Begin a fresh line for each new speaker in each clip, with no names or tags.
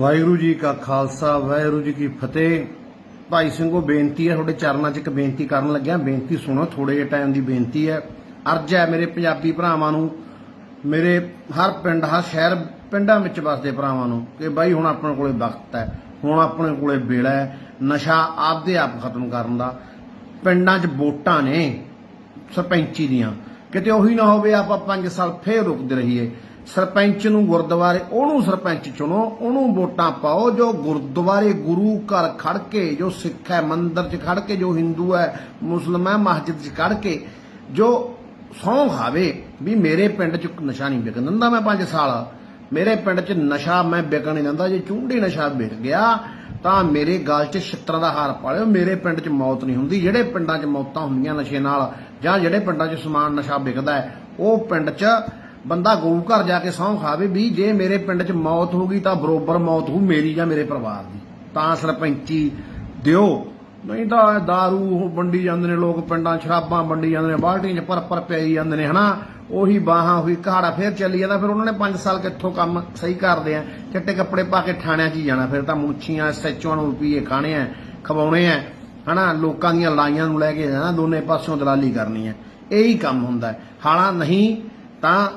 ਵਾਹਿਗੁਰੂ ਜੀ ਕਾ ਖਾਲਸਾ, ਵਾਹਿਗੁਰੂ ਜੀ ਕੀ ਫਤਿਹ। ਭਾਈ ਸਿੰਘੋ, ਬੇਨਤੀ ਹੈ, ਤੁਹਾਡੇ ਚਰਨਾਂ 'ਚ ਇੱਕ ਬੇਨਤੀ ਕਰਨ ਲੱਗਿਆ। ਬੇਨਤੀ ਸੁਣੋ ਥੋੜੇ ਜਿਹੇ ਟਾਈਮ ਦੀ ਬੇਨਤੀ ਹੈ। ਅਰਜ ਹੈ ਮੇਰੇ ਪੰਜਾਬੀ ਭਰਾਵਾਂ ਨੂੰ, ਮੇਰੇ ਹਰ ਪਿੰਡ, ਹਰ ਸ਼ਹਿਰ ਪਿੰਡਾਂ ਵਿੱਚ ਵਸਦੇ ਭਰਾਵਾਂ ਨੂੰ ਕਿ ਬਾਈ ਹੁਣ ਆਪਣੇ ਕੋਲੇ ਵਕਤ ਹੈ, ਹੁਣ ਆਪਣੇ ਕੋਲੇ ਵੇਲਾ ਹੈ। ਨਸ਼ਾ ਆਪਦੇ ਆਪ ਖਤਮ ਕਰਨ ਦਾ। ਪਿੰਡਾਂ 'ਚ ਵੋਟਾਂ ਨੇ ਸਰਪੰਚੀ ਦੀਆਂ। ਕਿਤੇ ਉਹੀ ਨਾ ਹੋਵੇ, ਆਪਾਂ 5 ਸਾਲ ਫੇਰ ਰੁਕਦੇ ਰਹੀਏ। ਸਰਪੰਚ ਨੂੰ ਗੁਰਦੁਆਰੇ, ਉਹਨੂੰ ਸਰਪੰਚ ਚੁਣੋ, ਉਹਨੂੰ ਵੋਟਾਂ ਪਾਓ, ਜੋ ਗੁਰਦੁਆਰੇ ਗੁਰੂ ਘਰ ਖੜ ਕੇ, ਜੋ ਸਿੱਖ ਹੈ, ਮੰਦਰ 'ਚ ਖੜ ਕੇ, ਜੋ ਹਿੰਦੂ ਹੈ, ਮੁਸਲਮਾਨ ਹੈ, ਮਸਜਿਦ 'ਚ ਖੜ ਕੇ, ਜੋ ਸਹੁੰ ਖਾਵੇ, ਵੀ ਮੇਰੇ ਪਿੰਡ 'ਚ ਨਸ਼ਾ ਨਹੀਂ ਵਿਕਣ ਦਿੰਦਾ ਮੈਂ 5 ਸਾਲ। ਮੇਰੇ ਪਿੰਡ 'ਚ ਨਸ਼ਾ ਮੈਂ ਵਿਕਣ ਨਹੀਂ ਦਿੰਦਾ, ਜੇ ਚੁੰਡੀ ਨਸ਼ਾ ਵਿਕ ਗਿਆ, ਤਾਂ ਮੇਰੇ ਗਲ 'ਚ ਛਿੱਤਰਾਂ ਦਾ ਹਾਰ ਪਾਲਿਓ, ਮੇਰੇ ਪਿੰਡ 'ਚ ਮੌਤ ਨਹੀਂ ਹੁੰਦੀ। ਜਿਹੜੇ ਪਿੰਡਾਂ 'ਚ ਮੌਤਾਂ ਹੁੰਦੀਆਂ ਨਸ਼ੇ ਨਾਲ, ਜਾਂ ਜਿਹੜੇ ਪਿੰਡਾਂ 'ਚ ਸਮਾਨ ਨਸ਼ਾ ਵਿਕਦਾ ਹੈ, ਉਹ ਪਿੰਡ 'ਚ ਬੰਦਾ ਗੁਰੂ ਘਰ ਜਾ ਕੇ ਸਹੁੰ ਖਾਵੇ, ਵੀ ਜੇ ਮੇਰੇ ਪਿੰਡ 'ਚ ਮੌਤ ਹੋ ਗਈ ਤਾਂ ਬਰੋਬਰ ਮੌਤ ਹੋ ਮੇਰੀ ਜਾਂ ਮੇਰੇ ਪਰਿਵਾਰ ਦੀ। ਤਾਂ ਸਰਪੰਚੀ ਦਿਓ। ਨਹੀਂ ਤਾਂ दारू ਵੰਡੀ ਜਾਂਦੇ ਨੇ, ਲੋਕ ਪਿੰਡਾਂ ਸ਼ਰਾਬਾਂ ਵੰਡੀ ਜਾਂਦੇ ਨੇ, ਬਾਲਟੀਆਂ 'ਚ ਪਰ ਪਰ ਪਿਆਈ ਜਾਂਦੇ ਨੇ, ਹਨਾ? ਉਹੀ ਬਾਹਾਂ ਹੋਈ ਕਹਾੜਾ ਫੇਰ ਚੱਲੀ ਜਾਂਦਾ, ਫਿਰ ਉਹਨਾਂ ਨੇ 5 ਸਾਲ ਕਿੱਥੋਂ ਕੰਮ ਸਹੀ ਕਰਦੇ ਆ? ਚਿੱਟੇ ਕੱਪੜੇ ਪਾ ਕੇ ਥਾਣਿਆਂ 'ਚ ਹੀ ਜਾਣਾ, ਫਿਰ ਤਾਂ ਮੁੱਛੀਆਂ ਐਸਐਚਓ ਨੂੰ ਰੁਪਈਏ ਖਾਣੇ ਆ, ਖਵਾਉਣੇ ਆ, ਹਨਾ? ਲੋਕਾਂ ਦੀਆਂ ਲੜਾਈਆਂ ਨੂੰ ਲੈ ਕੇ ਜਾਣਾ ਦੋਨੇ ਪਾਸਿਓਂ ਦਲਾਲੀ ਕਰਨੀ ਹੈ ਇਹੀ ਕੰਮ ਹੁੰਦਾ। ਹਾਲਾਂ ਨਹੀਂ ਤਾਂ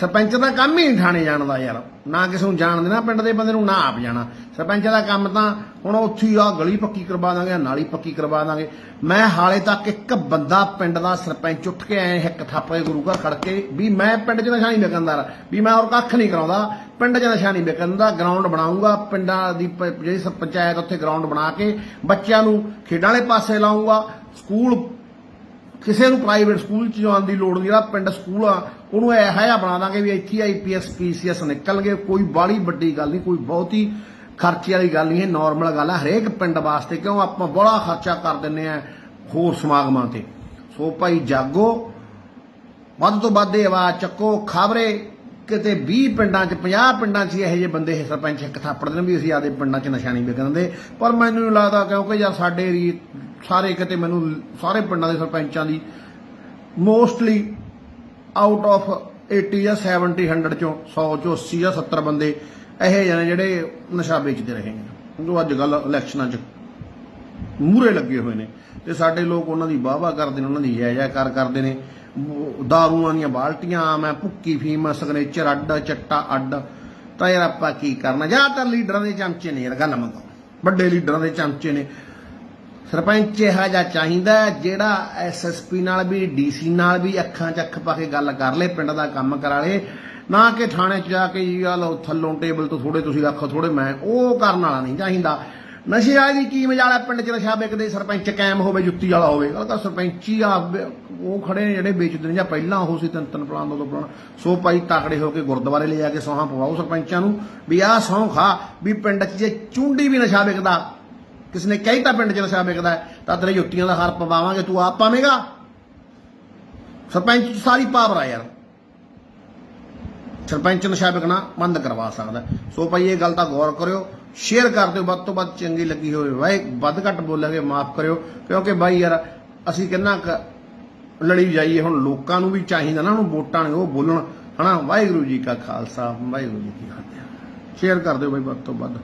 ਸਰਪੰਚ ਦਾ ਕੰਮ ਹੀ ਨਹੀਂ ਥਾਣੇ ਜਾਣ ਦਾ ਯਾਰ। ਨਾ ਕਿਸੇ ਨੂੰ ਜਾਣ ਦੇਣਾ, ਪਿੰਡ ਦੇ ਬੰਦੇ ਨੂੰ ਨਾ ਆਪ ਜਾਣਾ। ਸਰਪੰਚ ਦਾ ਕੰਮ ਤਾਂ ਹੁਣ ਉੱਥੇ ਹੀ ਆ, ਗਲੀ ਪੱਕੀ ਕਰਵਾ ਦਾਂਗੇ, ਨਾਲੀ ਪੱਕੀ ਕਰਵਾ ਦਾਂਗੇ। ਮੈਂ ਹਾਲੇ ਤੱਕ ਇੱਕ ਬੰਦਾ ਪਿੰਡ ਦਾ ਸਰਪੰਚ ਉੱਠ ਕੇ ਆਏ ਇੱਕ ਥਾਪੇ ਗੁਰੂ ਘਰ ਖੜ ਕੇ, ਵੀ ਮੈਂ ਪਿੰਡ 'ਚ ਨਸ਼ਾ ਨਹੀਂ ਵਿਕਣਦਾਰ ਵੀ ਮੈਂ ਹੋਰ ਕੱਖ ਨਹੀਂ ਕਰਾਉਂਦਾ। ਪਿੰਡ 'ਚ ਨਸ਼ਾ ਨਹੀਂ ਵਿਕਣਦਾ ਗਰਾਊਂਡ ਬਣਾਉਂਗਾ, ਪਿੰਡਾਂ ਦੀ ਪ- ਜਿਹੜੀ ਪੰਚਾਇਤ ਉੱਥੇ ਗਰਾਊਂਡ ਬਣਾ ਕੇ ਬੱਚਿਆਂ ਨੂੰ ਖੇਡਾਂ ਵਾਲੇ ਪਾਸੇ ਲਾਉਂਗਾ, ਸਕੂਲ ਕਿਸੇ ਨੂੰ ਪ੍ਰਾਈਵੇਟ ਸਕੂਲ ਚ ਜਾਣ ਦੀ ਲੋੜ ਨਹੀਂ, ਜਿਹੜਾ ਪਿੰਡ ਸਕੂਲ ਆ, ਉਹਨੂੰ ਇਹੋ ਜਿਹਾ ਬਣਾ ਦਾਂਗੇ ਵੀ ਇੱਥੇ ਆਈਪੀਐਸ ਪੀਸੀਐਸ ਨਿਕਲਣਗੇ ਕੋਈ ਬਾੜੀ ਵੱਡੀ ਗੱਲ ਨਹੀਂ, ਕੋਈ ਬਹੁਤੀ ਖਰਚੇ ਵਾਲੀ ਗੱਲ ਨਹੀਂ, ਇਹ ਨਾਰਮਲ ਗੱਲ ਆ, ਹਰੇਕ ਪਿੰਡ ਵਾਸਤੇ, ਕਿਉਂ ਆਪਾਂ ਬੜਾ ਖਰਚਾ ਕਰ ਦਿੰਨੇ ਆ ਹੋਰ ਸਮਾਗਮਾਂ ਤੇ। ਸੋ ਭਾਈ ਜਾਗੋ, ਵੱਧ ਤੋਂ ਵੱਧ ਇਹ ਆਵਾਜ਼ ਚੱਕੋ, ਖਬਰੇ ਕਿਤੇ 20 ਪਿੰਡਾਂ 'ਚ 50 ਪਿੰਡਾਂ 'ਚ ਇਹੋ ਜਿਹੇ ਬੰਦੇ ਇਹ ਸਰਪੰਚ ਇੱਕ ਥਾਪੜ ਦੇਣ ਵੀ ਅਸੀਂ ਆਦੇ ਪਿੰਡਾਂ 'ਚ ਨਸ਼ਾ ਨਹੀਂ ਵਿਕਣ ਦਿੰਦੇ। ਪਰ ਮੈਨੂੰ ਨਹੀਂ ਲੱਗਦਾ ਕਿਉਂਕਿ ਯਾਰ ਸਾਡੇ ਏਰੀਏ ਸਾਰੇ ਕਿਤੇ ਮੈਨੂੰ ਸਾਰੇ ਪਿੰਡਾਂ ਦੇ ਸਰਪੰਚਾਂ ਦੀ ਮੋਸਟਲੀ ਆਊਟ ਆਫ 80 ਜਾਂ 70 100 ਚੋਂ 100 ਚੋਂ 80 ਜਾਂ 70 ਬੰਦੇ ਇਹੋ ਜਿਹੇ ਨੇ ਜਿਹੜੇ ਨਸ਼ਾ ਵੇਚਦੇ ਰਹੇ ਨੇ। ਉਹ ਅੱਜ ਕੱਲ ਇਲੈਕਸ਼ਨਾਂ 'ਚ ਮੂਰੇ ਲੱਗੇ ਹੋਏ ਨੇ। ਤੇ ਸਾਡੇ ਲੋਕ ਉਹਨਾਂ ਦੀ ਵਾਹਵਾ ਕਰਦੇ ਨੇ, ਉਹਨਾਂ ਦੀ ਜੈ ਜੈਕਾਰ ਕਰਦੇ ਨੇ। ਦਾਰੂਆਂ ਦੀਆਂ ਬਾਲਟੀਆਂ, ਮੈਂ ਭੁੱਕੀ ਫੀਮ ਸਿਗਨੇਚਰ ਅੱਡ, ਚੱਟਾ ਅੱਡ। ਤਾਂ ਯਾਰ ਆਪਾਂ ਕੀ ਕਰਨਾ? ਜ਼ਿਆਦਾਤਰ ਲੀਡਰਾਂ ਦੇ ਚਮਚੇ ਨੇ, ਯਾਰ ਗੱਲ ਮੰਗੋ ਵੱਡੇ ਲੀਡਰਾਂ ਦੇ ਚਮਚੇ ਨੇ। ਸਰਪੰਚ ਇਹੋ ਜਿਹਾ ਚਾਹੀਦਾ ਹੈ, ਜਿਹੜਾ ਐਸਐਸਪੀ ਨਾਲ ਵੀ ਡੀਸੀ ਨਾਲ ਵੀ ਅੱਖਾਂ 'ਚ ਅੱਖ ਪਾ ਕੇ ਗੱਲ ਕਰ ਲੇ, ਪਿੰਡ ਦਾ ਕੰਮ ਕਰਾ ਲੇ। ਨਾ ਕਿ ਥਾਣੇ 'ਚ ਜਾ ਕੇ ਜੀ ਥੱਲੋਂ ਟੇਬਲ ਤੋਂ ਥੋੜੇ ਤੁਸੀਂ ਰੱਖੋ ਥੋੜੇ ਮੈਂ, ਉਹ ਕਰਨ ਵਾਲਾ ਨਹੀਂ ਚਾਹੀਦਾ। ਨਸ਼ੇ ਵਾਲੀ ਦੀ ਕੀ ਮਜਾਲ ਹੈ ਪਿੰਡ 'ਚ ਨਸ਼ਾ ਵੇਚਦੇ, ਸਰਪੰਚ ਕਾਇਮ ਹੋਵੇ, ਜੁੱਤੀ ਵਾਲਾ ਹੋਵੇ, ਉਹ ਤਾਂ ਸਰਪੰਚੀ ਆ, ਉਹ ਖੜੇ ਨੇ ਜਿਹੜੇ ਵੇਚਦੇ ਨੇ ਜਾਂ ਪਹਿਲਾਂ ਉਹ ਸੀ ਤਿੰਨ ਤਿੰਨ ਪਲਾਨ ਦੋ ਦੋ ਪਲਾਨ ਸੋ ਭਾਈ ਤਾਕੜੇ ਹੋ ਕੇ ਗੁਰਦੁਆਰੇ ਲੈ ਜਾ ਕੇ ਸੌਹਾਂ ਪਵਾਓ ਸਰਪੰਚਾਂ ਨੂੰ, ਵੀ ਆਹ ਸਹੁੰ ਖਾ, ਵੀ ਪਿੰਡ 'ਚ ਜੇ ਚੁੰਡੀ ਵੀ ਨਸ਼ਾ ਵਿਕਦਾ ਕਿਸ ਨੇ ਕਹੀ ਤਾਂ ਪਿੰਡ 'ਚ ਨਸ਼ਾ ਵਿਕਦਾ ਤਾਂ ਤੇਰੇ ਜੁੱਤੀਆਂ ਦਾ ਹਾਰ ਪਵਾਵਾਂਗੇ, ਤੂੰ ਆਪ ਪਾਵੇਂਗਾ? ਸਰਪੰਚ ਸਾਰੀ ਪਾਵਰ ਆ ਯਾਰ। ਸਰਪੰਚ ਨਸ਼ਾ ਵਿਕਣਾ ਬੰਦ ਕਰਵਾ ਸਕਦਾ ਸੋ ਭਾਈ ਇਹ ਗੱਲ ਤਾਂ ਗੌਰ ਕਰਿਓ। ਸ਼ੇਅਰ ਕਰ ਦਿਓ। ਵੱਧ ਤੋਂ ਵੱਧ ਚੰਗੀ ਲੱਗੀ ਹੋਵੇ। ਵਾਏ ਵੱਧ ਘੱਟ ਬੋਲਾਂਗੇ, ਮਾਫ ਕਰਿਓ। ਕਿਉਂਕਿ ਬਾਈ ਯਾਰ, ਅਸੀਂ ਕਿੰਨਾ ਕੁ ਲੜੀ ਜਾਈਏ, ਹੁਣ ਲੋਕਾਂ ਨੂੰ ਵੀ ਚਾਹੀਦਾ ਨਾ, ਉਹਨੂੰ ਵੋਟਾਂ ਨੇ ਉਹ ਬੋਲਣ। ਹਨਾ? ਵਾਹਿਗੁਰੂ ਜੀ ਕਾ ਖਾਲਸਾ, ਵਾਹਿਗੁਰੂ ਜੀ ਕੀ ਫਤਿਹ। ਸ਼ੇਅਰ ਕਰ ਦਿਓ ਬਾਈ, ਵੱਧ ਤੋਂ ਵੱਧ।